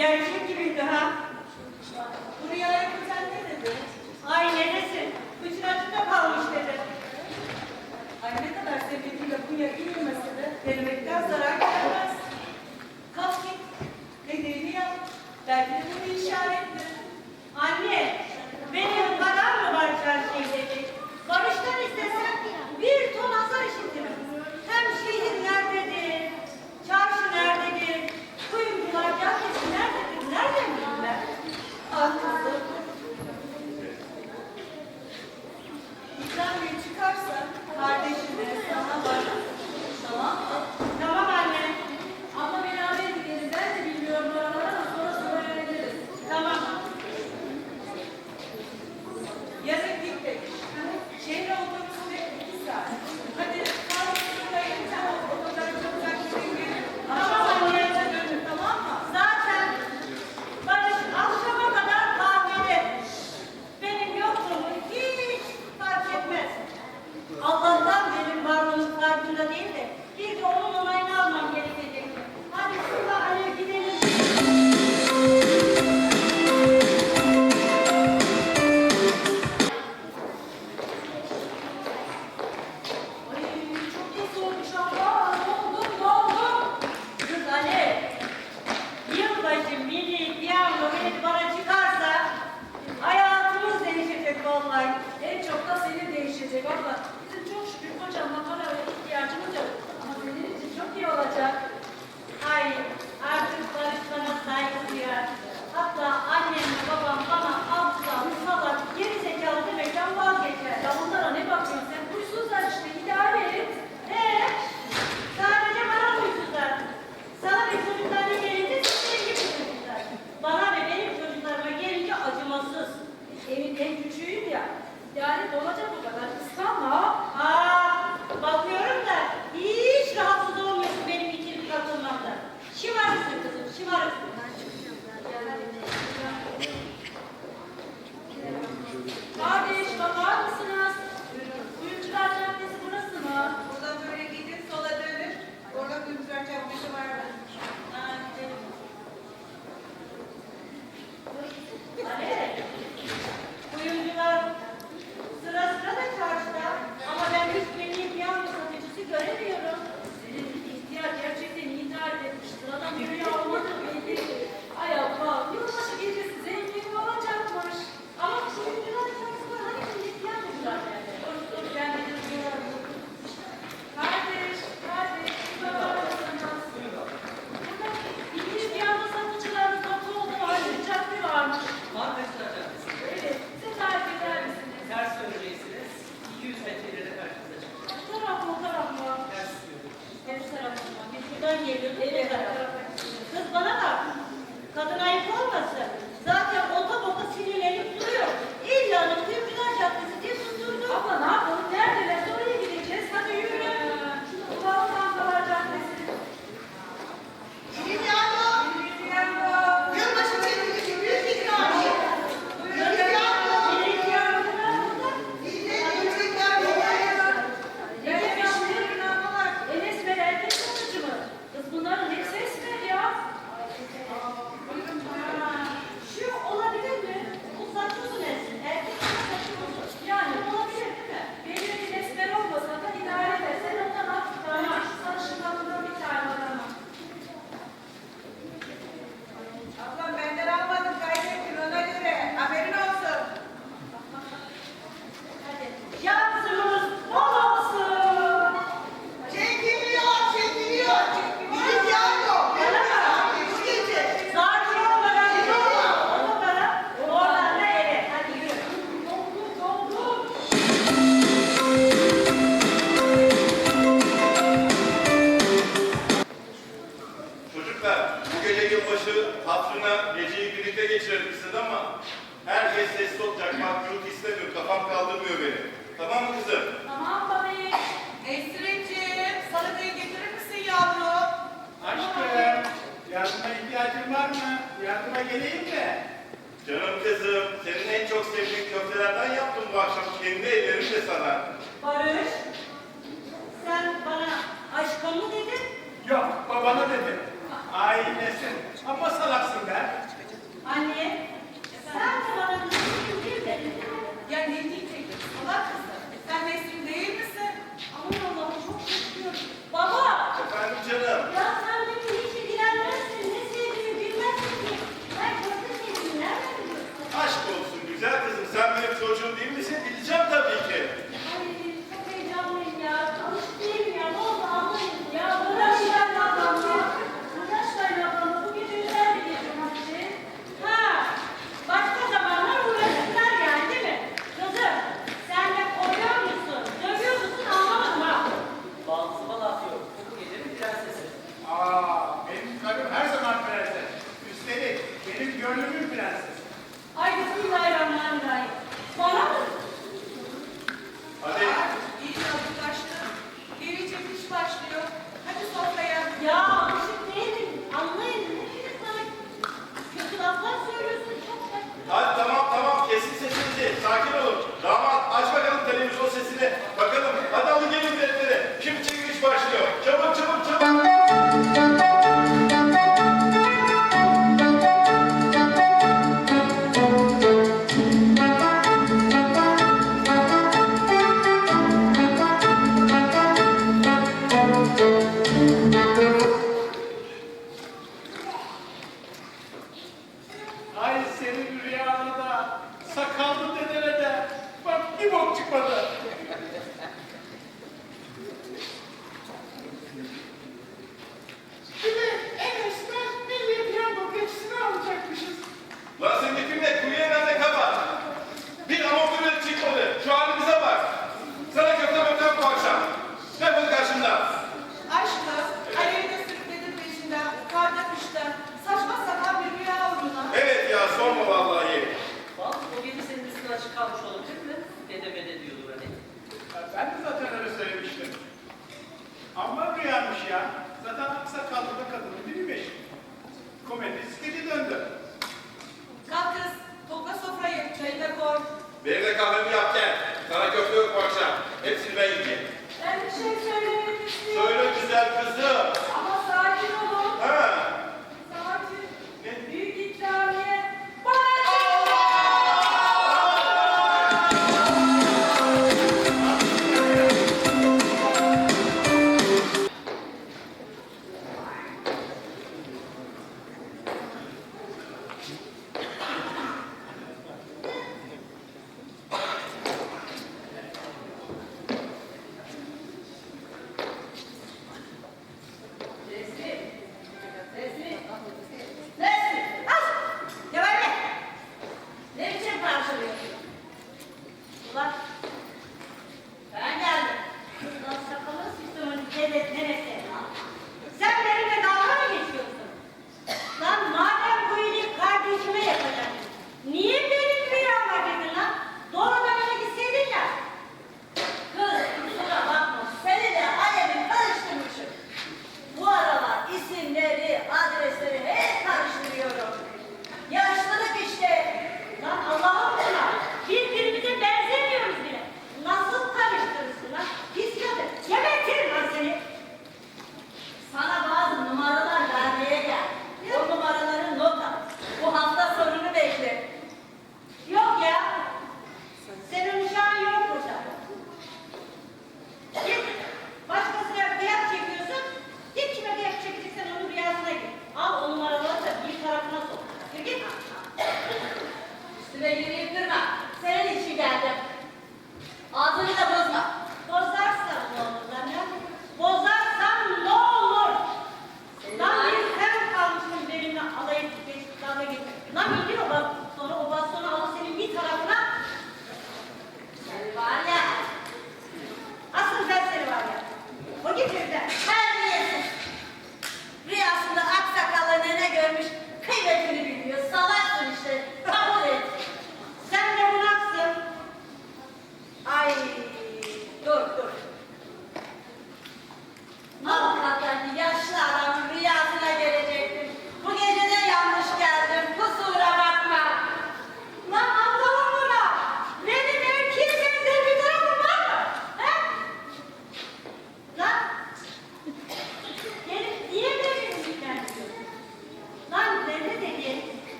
E a gente me dá yanına geleyim de. Canım kızım, senin en çok sevdiğin köftelerden yaptım bu akşam. Kendi ellerimle sana. Barış, sen bana aşkım mı dedin? Yok, babana dedim. Ailesin. Ama salaksın be. Anne, sen de bana kızım değil dedin. Yani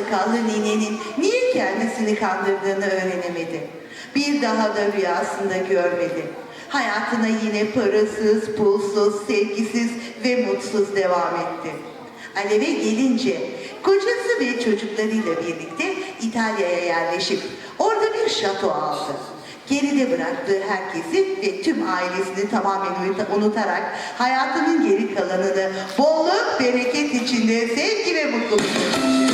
sakallı ninenin niye kendisini kandırdığını öğrenemedi. Bir daha da rüyasında görmedi. Hayatına yine parasız, pulsuz, sevgisiz ve mutsuz devam etti. Alev'e gelince kocası ve çocuklarıyla birlikte İtalya'ya yerleşip orada bir şato aldı. Geride bıraktığı herkesi ve tüm ailesini tamamen unutarak hayatının geri kalanını bolluk, bereket içinde sevgi ve mutluluk yaşadı.